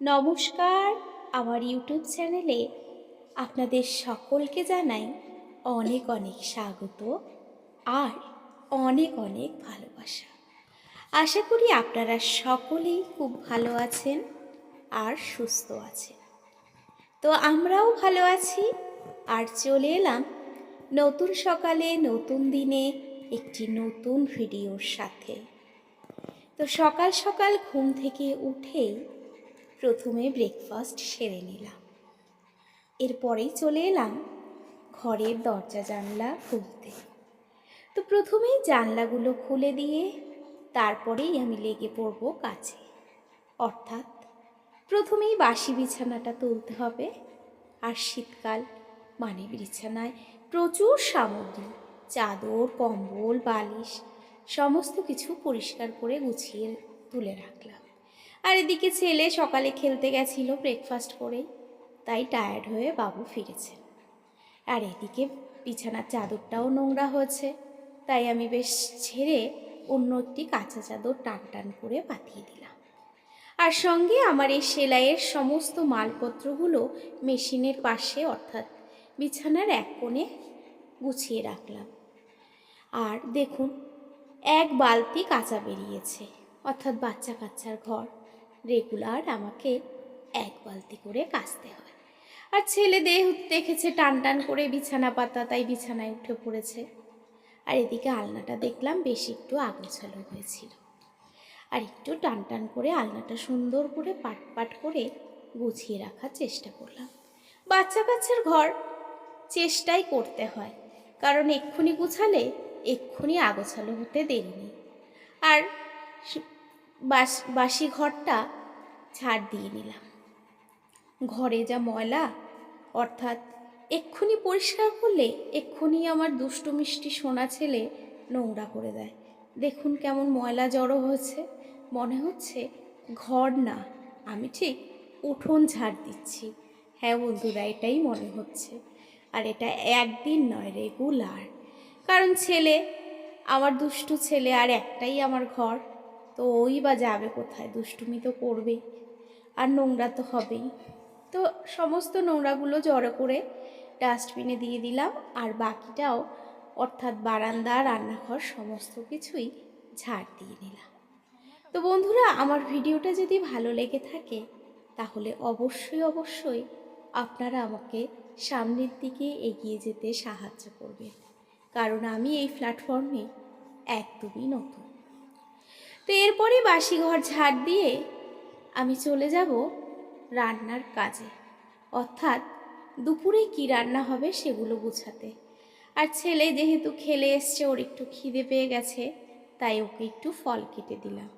নমস্কার, আমার ইউটিউব চ্যানেলে আপনাদের সকলকে জানাই অনেক অনেক স্বাগত আর অনেক অনেক ভালোবাসা। আশা করি আপনারা সকলেই খুব ভালো আছেন আর সুস্থ আছেন। তো আমরাও ভালো আছি, আর চলে এলাম নতুন সকালে, নতুন দিনে একটি নতুন ভিডিওর সাথে। তো সকাল সকাল ঘুম থেকে উঠেই প্রথমে ব্রেকফাস্ট সেরে নিলাম। এরপরেই চলে এলাম ঘরের দরজা জানলা খুলতে। তো প্রথমেই জানলাগুলো খুলে দিয়ে তারপরেই আমি লেগে পড়ব কাছে। অর্থাৎ প্রথমেই বাসি বিছানাটা তুলতে হবে। আর শীতকাল মানে বিছানায় প্রচুর সামগ্রী, চাদর, কম্বল, বালিশ, সমস্ত কিছু পরিষ্কার করে গুছিয়ে তুলে রাখলাম। আর এদিকে ছেলে সকালে খেলতে গেছিল ব্রেকফাস্ট করে তাই টায়ার্ড হয়ে বাবু ফিরেছেন আর এদিকে বিছানার চাদরটাও নোংরা হয়েছে, তাই আমি বেশ ছেড়ে অন্য একটি কাঁচা চাদর টান টান করে পাঠিয়ে দিলাম। আর সঙ্গে আমার এই সেলাইয়ের সমস্ত মালপত্রগুলো মেশিনের পাশে অর্থাৎ বিছানার এক কোণে গুছিয়ে রাখলাম। আর দেখুন, এক বালতি কাঁচা বেরিয়েছে, অর্থাৎ বাচ্চা কাচ্চার ঘর। রেগুলার আমাকে এক বালতি করে কাচতে হয়। আর ছেলে দেহ দেখেছে, টান টান করে বিছানা পাতা তাই বিছানায় উঠে পড়েছে। আর এদিকে আলনাটা দেখলাম বেশ একটু আগোছালো হয়েছিল। আর একটু টান টান করে আলনাটা সুন্দর করে পাট পাট করে গুছিয়ে রাখার চেষ্টা করলাম। বাচ্চা কাচ্চার ঘর চেষ্টাই করতে হয়, কারণ এক্ষুনি গুছালে এক্ষুনি আগোছালো হতে দেরি নেই। আর বাস, বাসি ঘরটা ছাড় দিয়ে নিলাম। ঘরে যা ময়লা, অর্থাৎ এক্ষুনি পরিষ্কার করলে এক্ষুনি আমার দুষ্টু মিষ্টি সোনা ছেলে নোংরা করে দেয়। দেখুন কেমন ময়লা জড়ো হয়েছে। মনে হচ্ছে ঘর না, আমি ঠিক উঠোন ঝাড় দিচ্ছি। হ্যাঁ বন্ধুরা, এটাই মনে হচ্ছে। আর এটা একদিন নয় রেগুলার কারণ ছেলে, আমার দুষ্টু ছেলে আর একটাই আমার ঘর। তো ওই বা যাবে কোথায়? দুষ্টুমি তো করবেই। আর নোংরা তো হবেই। তো সমস্ত নোংরাগুলো জড়ো করে ডাস্টবিনে দিয়ে দিলাম। আর বাকিটাও, অর্থাৎ বারান্দা, রান্নাঘর সমস্ত কিছুই ঝাড় দিয়ে নিলাম। তো বন্ধুরা, আমার ভিডিওটা যদি ভালো লেগে থাকে, তাহলে অবশ্যই অবশ্যই আপনারা আমাকে সামনের দিকে এগিয়ে যেতে সাহায্য করবেন। কারণ আমি এই প্ল্যাটফর্মে একদমই নতুন। তো এরপরে বাসি ঘর ঝাড় দিয়ে আমি চলে যাব রান্নার কাজে। অর্থাৎ দুপুরে কি রান্না হবে সেগুলো গুছাতে। আর ছেলে যেহেতু খেলে এসছে, ওর একটু খিদে পেয়ে গেছে, তাই ওকে একটু ফল কেটে দিলাম।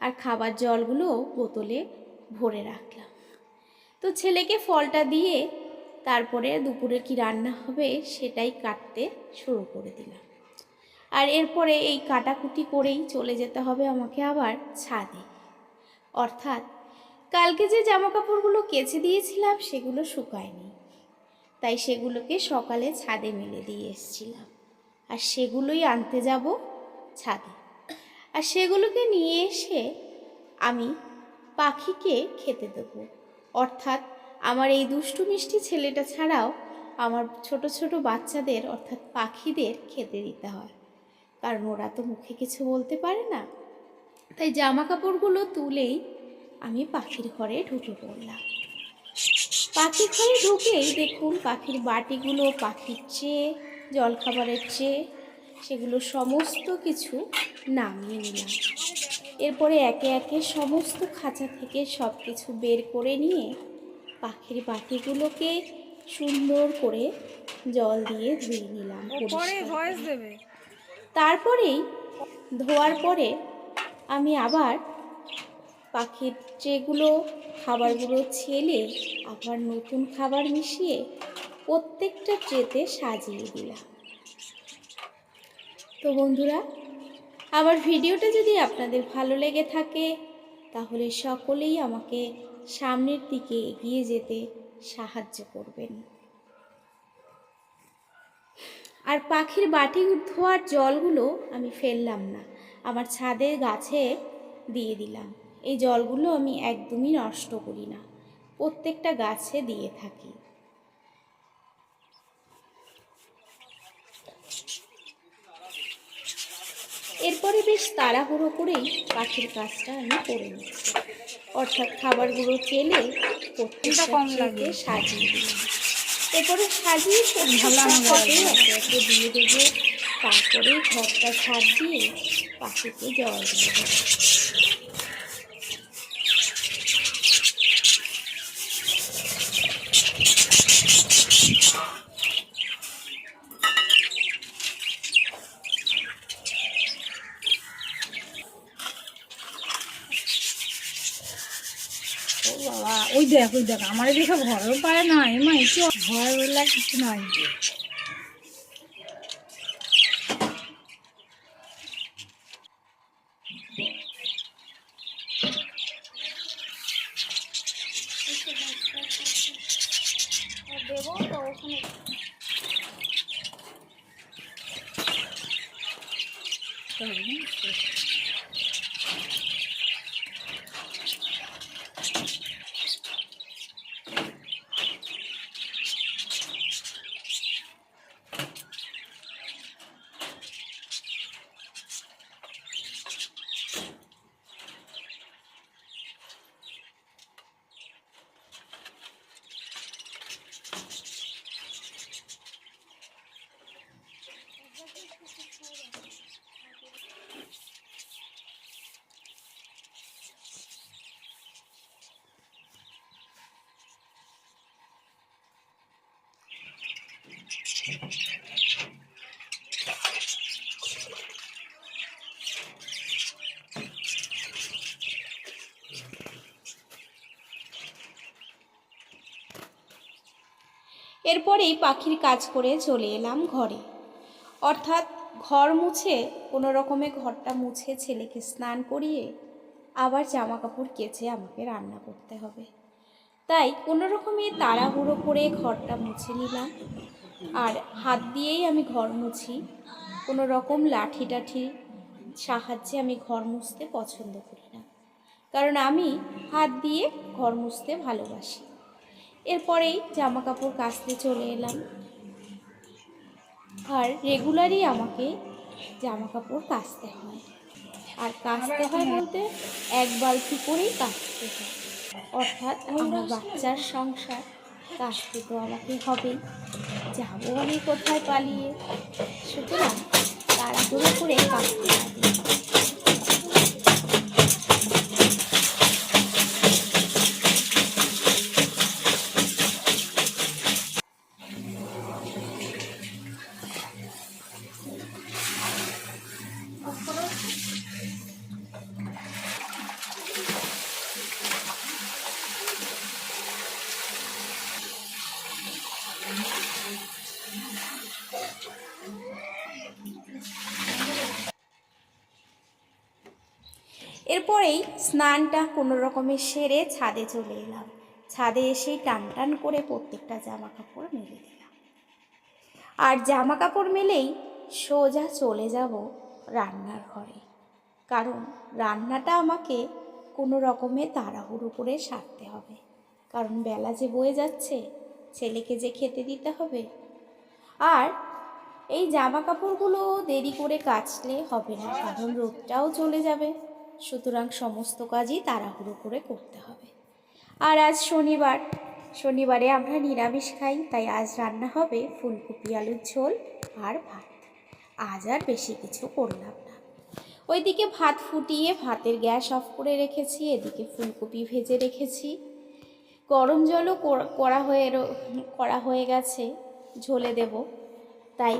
আর খাবার জলগুলো বোতলে ভরে রাখলাম। তো ছেলেকে ফলটা দিয়ে তারপরে দুপুরে কি রান্না হবে সেটাই কাটতে শুরু করে দিলাম। আর এরপরে এই কাটাকুটি করেই চলে যেতে হবে আমাকে আবার ছাদে। অর্থাৎ কালকে যে জামা কাপড়গুলো কেচে দিয়েছিলাম সেগুলো শুকায়নি। তাই সেগুলোকে সকালে ছাদে মেলে দিয়ে এসেছিলাম। আর সেগুলোই আনতে যাব ছাদে। আর সেগুলোকে নিয়ে এসে আমি পাখিকে খেতে দেবো। অর্থাৎ আমার এই দুষ্টু মিষ্টি ছেলেটা ছাড়াও আমার ছোট ছোট বাচ্চাদের, অর্থাৎ পাখিদের খেতে দিতে হয়। কারণ ওরা তো মুখে কিছু বলতে পারে না। তাই জামা কাপড়গুলো তুলেই আমি পাখির ঘরে ঢুকে পড়লাম। পাখির ঘরে ঢুকেই দেখুন পাখির বাটিগুলো পাখির চেয়ে জলখাবারের চেয়ে সেগুলো সমস্ত কিছু নামিয়ে নিলাম। এরপরে একে একে সমস্ত খাঁচা থেকে সব কিছু বের করে নিয়ে পাখির বাটিগুলোকে সুন্দর করে জল দিয়ে ধুয়ে নিলাম পরে ভয়েস দেবে। তারপরেই ধোয়ার পরে আমি আবার পাখির যেগুলো খাবারগুলো ছেলে আবার নতুন খাবার মিশিয়ে প্রত্যেকটা ট্রেতে সাজিয়ে দিলাম। তো বন্ধুরা, আমার ভিডিওটা যদি আপনাদের ভালো লেগে থাকে, তাহলে সকলেই আমাকে সামনের দিকে এগিয়ে যেতে সাহায্য করবেন। আর পাখির বাটি ধোয়ার জলগুলো আমি ফেললাম না। আমার ছাদের গাছে দিয়ে দিলাম। এই জলগুলো আমি একদমই নষ্ট করি না। প্রত্যেকটা গাছে দিয়ে থাকি। এরপরে বেশ তাড়াহুড়ো করেই পাখির কাজটা আমি করে নিচ্ছি। অর্থাৎ খাবারগুলো চেলে প্রত্যেকটা কম কম লাগে। সাজিয়ে দিলাম। এরপরে সাজিয়ে ঘরে লাগে। একে দিয়ে দেবো। তারপরে ঘরটা ছাদ দিয়ে পাখিকে জল দিয়ে দেবো। ও বাবা ওই দেখ ওই দেখ আমার দেখে ঘরেও পারে না। এমা একটু ভয় বলে কিছু নাই দেবো তো ওখানে এরপরেই পাখির কাজ করে চলে এলাম ঘরে। অর্থাৎ ঘর মুছে, কোনো রকমে ঘরটা মুছে ছেলেকে স্নান করিয়ে আবার জামা কাপড় কেচে আমাকে রান্না করতে হবে। তাই কোনো রকমে তাড়াহুড়ো করে ঘরটা মুছে নিলাম। আর হাত দিয়েই আমি ঘর মুছি। কোনো রকম লাঠি টাঠি সাহায্যে আমি ঘর মুছতে পছন্দ করি না। কারণ আমি হাত দিয়ে ঘর মুছতে ভালোবাসি। এরপরেই জামা কাপড় কাচতে চলে এলাম। আর রেগুলারই আমাকে জামা কাপড় কাচতে হয়। আর কাচতে হয় বলতে এক বালতি করেই কাচতে হয়। অর্থাৎ আমার বাচ্চার সংসার কাচতে তো আমাকে হবেই। যাব আমি কোথায় পালিয়ে? সুতরাং তাড়াহুড়ো করে কাচতে হবে। স্নানটা কোনো রকমের সেরে ছাদে চলে এলাম। ছাদে এসেই টান টান করে প্রত্যেকটা জামা কাপড় মেলে দিলাম। আর জামা কাপড় মেলেই সোজা চলে যাব রান্নার ঘরে। কারণ রান্নাটা আমাকে কোনো রকমে তাড়াহুড়ো করে সারতে হবে। কারণ বেলা যে বয়ে যাচ্ছে, ছেলেকে যে খেতে দিতে হবে। আর এই জামা কাপড়গুলো দেরি করে কাচলে হবে না, কারণ রোদটাও চলে যাবে। সুতরাং সমস্ত কাজই তাড়াহুড়ো করে করতে হবে। আর আজ শনিবার। শনিবারে আমরা নিরামিষ খাই, তাই আজ রান্না হবে ফুলকপি আলুর ঝোল আর ভাত। আজ আর বেশি কিছু করলাম না। ওইদিকে ভাত ফুটিয়ে ভাতের গ্যাস অফ করে রেখেছি, এদিকে ফুলকপি ভেজে রেখেছি। গরম জলও করা হয়ে করা হয়ে গেছে, ঝোলে দেব। তাই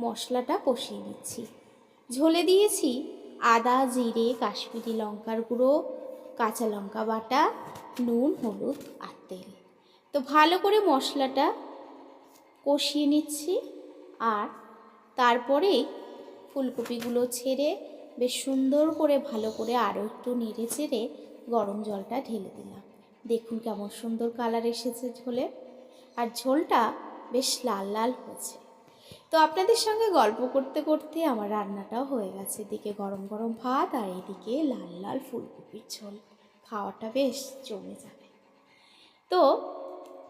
মশলাটা কষিয়ে নিচ্ছি। ঝোলে দিয়েছি আদা, জিরে, কাশ্মীরি লঙ্কার গুঁড়ো, কাঁচা লঙ্কা বাটা, নুন, হলুদ আর তেল। তো ভালো করে মশলাটা কষিয়ে নিচ্ছি আর তারপরে ফুলকপিগুলো ছেড়ে বেশ সুন্দর করে ভালো করে আরও একটু নেড়ে চেড়ে গরম জলটা ঢেলে দিলাম। দেখুন কেমন সুন্দর কালার এসেছে ঝোলে। আর ঝোলটা বেশ লাল লাল হয়েছে। তো আপনাদের সঙ্গে গল্প করতে করতে আমার রান্নাটাও হয়ে গেছে। এদিকে গরম গরম ভাত আর এদিকে লাল লাল ফুলকপির ঝোল। খাওয়াটা বেশ জমে যাবে। তো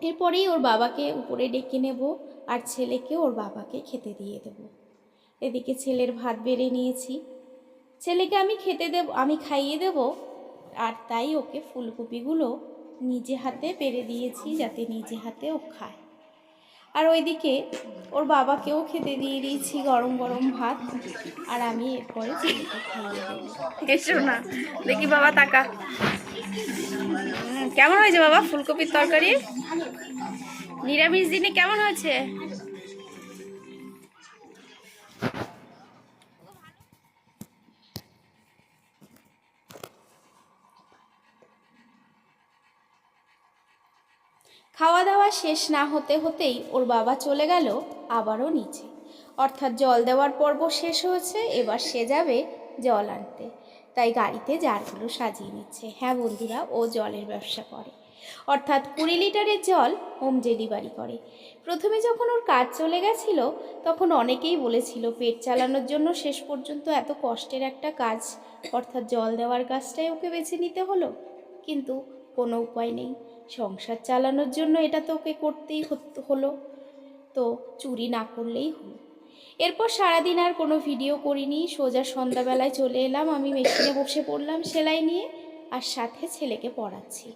এরপরেই ওর বাবাকে উপরে ডেকে নেব আর ছেলেকে ওর বাবাকে খেতে দিয়ে দেব। এদিকে ছেলের ভাত বেড়ে নিয়েছি। ছেলেকে আমি খেতে দেব, আমি খাইয়ে দেব আর তাই ওকে ফুলকপিগুলো নিজে হাতে পেরে দিয়েছি যাতে নিজে হাতে ও খায়। আর ওইদিকে ওর বাবাকেও খেতে দিয়ে দিয়েছি গরম গরম ভাত। আর আমি এরপরে এসো না, দেখি বাবা তাকা। কেমন হয়েছে বাবা ফুলকপির তরকারি? নিরামিষ দিনে কেমন হয়েছে? খাওয়া দাওয়া শেষ না হতে হতেই ওর বাবা চলে গেল আবারও নিচে। অর্থাৎ জল দেওয়ার পর্ব শেষ হয়েছে, এবার সে যাবে জল আনতে। তাই গাড়িতে জারগুলো সাজিয়ে নিচ্ছে। হ্যাঁ বন্ধুরা, ও জলের ব্যবসা করে। অর্থাৎ কুড়ি লিটারের জল হোম ডেলিভারি করে। প্রথমে যখন ওর কাজ চলে গেছিল, তখন অনেকেই বলেছিল, পেট চালানোর জন্য শেষ পর্যন্ত এত কষ্টের একটা কাজ। অর্থাৎ জল দেওয়ার কাজটাই ওকে বেছে নিতে হলো। কিন্তু কোনো উপায় নেই। সংসার চালানোর জন্য এটা তো ওকে করতেই হলো। তো চুরি না করলেই হলো। এরপর সারাদিন আর কোনো ভিডিও করিনি। সোজা সন্ধ্যাবেলায় চলে এলাম। আমি মেশিনে বসে পড়লাম সেলাই নিয়ে আর সাথে ছেলেকে পড়াচ্ছি।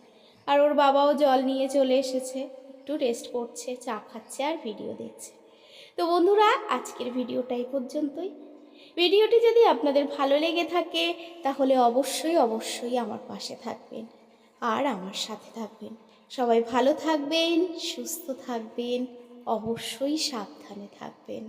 আর ওর বাবাও জল নিয়ে চলে এসেছে। একটু রেস্ট করছে, চা খাচ্ছে আর ভিডিও দেখছে। তো বন্ধুরা, আজকের ভিডিওটা এই পর্যন্তই। ভিডিওটি যদি আপনাদের ভালো লেগে থাকে, তাহলে অবশ্যই অবশ্যই আমার পাশে থাকবেন। আর আমার সাথে থাকবেন। সবাই ভালো থাকবেন সুস্থ থাকবেন অবশ্যই সাবধানে থাকবেন।